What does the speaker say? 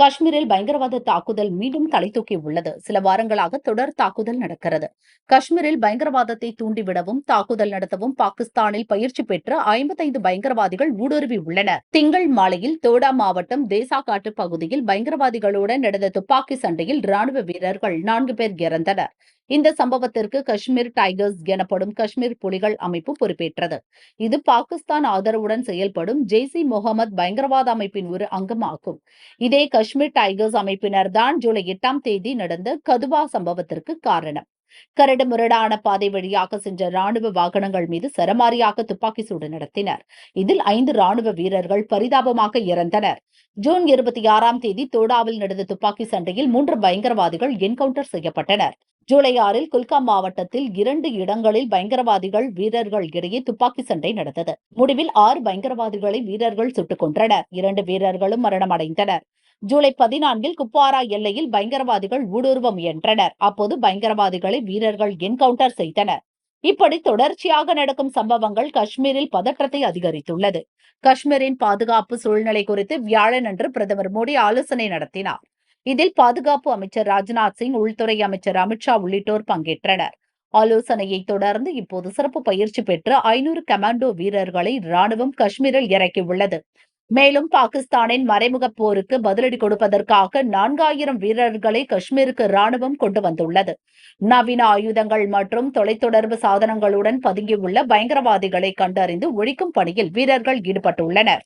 காஷ்மீரில் பயங்கரவாத தாக்குதல் மீண்டும் தலை தூக்கி உள்ளது. சில வாரங்களாக தொடர் தாக்குதல் நடக்கிறது. காஷ்மீரில் பயங்கரவாதத்தை தூண்டிவிடவும் தாக்குதல் நடத்தவும் பாகிஸ்தானில் பயிற்சி பெற்ற ஐம்பத்தைந்து பயங்கரவாதிகள் ஊடுருவி உள்ளனர். திங்கள் மாலையில் தோடா மாவட்டம் தேசாகாட்டு பகுதியில் பயங்கரவாதிகளுடன் நடந்த துப்பாக்கி சண்டையில் ராணுவ வீரர்கள் நான்கு பேர் இறந்தனர். இந்த சம்பவத்திற்கு காஷ்மீர் டைகர்ஸ் எனப்படும் காஷ்மீர் புலிகள் அமைப்பு பொறுப்பேற்றது. இது பாகிஸ்தான் ஆதரவுடன் செயல்படும் ஜெய்சி முகமது பயங்கரவாத அமைப்பின் ஒரு அங்கமாகும். இதே காஷ்மீர் டைகர்ஸ் அமைப்பினர் தான் ஜூலை எட்டாம் தேதி நடந்த கதுவா சம்பவத்திற்கு காரணம். கரடு முரடான பாதை வழியாக சென்ற ராணுவ வாகனங்கள் மீது சரமாரியாக துப்பாக்கி சூடு நடத்தினர். இதில் ஐந்து ராணுவ வீரர்கள் பரிதாபமாக இறந்தனர். ஜூன் இருபத்தி ஆறாம் தேதி தோடாவில் நடந்த துப்பாக்கி சண்டையில் மூன்று பயங்கரவாதிகள் என்கவுண்டர் செய்யப்பட்டனர். ஜூலை ஆறில் குல்காம் மாவட்டத்தில் இரண்டு இடங்களில் பயங்கரவாதிகள் வீரர்கள் இடையே துப்பாக்கி சண்டை நடந்தது. முடிவில் ஆறு பயங்கரவாதிகளை வீரர்கள் சுட்டுக் கொன்றனர். இரண்டு வீரர்களும் மரணமடைந்தனர். ஜூலை பதினான்கில் குப்வாரா எல்லையில் பயங்கரவாதிகள் ஊடுருவ முயன்றனர். அப்போது பயங்கரவாதிகளை வீரர்கள் என்கவுண்டர் செய்தனர். இப்படி தொடர்ச்சியாக நடக்கும் சம்பவங்கள் காஷ்மீரில் பதற்றத்தை அதிகரித்துள்ளது. காஷ்மீரின் பாதுகாப்பு சூழ்நிலை குறித்து வியாழனன்று பிரதமர் மோடி ஆலோசனை நடத்தினார். இதில் பாதுகாப்பு அமைச்சர் ராஜ்நாத் சிங் உள்துறை அமைச்சர் அமித்ஷா உள்ளிட்டோர் பங்கேற்றனர். ஆலோசனையை தொடர்ந்து இப்போது சிறப்பு பயிற்சி பெற்ற ஐநூறு கமாண்டோ வீரர்களை ராணுவம் காஷ்மீரில் இறக்கியுள்ளது. மேலும் பாகிஸ்தானின் மறைமுக போருக்கு பதிலடி கொடுப்பதற்காக நான்காயிரம் வீரர்களை காஷ்மீருக்கு ராணுவம் கொண்டு வந்துள்ளது. நவீன ஆயுதங்கள் மற்றும் தொலைத்தொடர்பு சாதனங்களுடன் பதுங்கியுள்ள பயங்கரவாதிகளை கண்டறிந்து ஒழிக்கும் பணியில் வீரர்கள் ஈடுபட்டுள்ளனர்.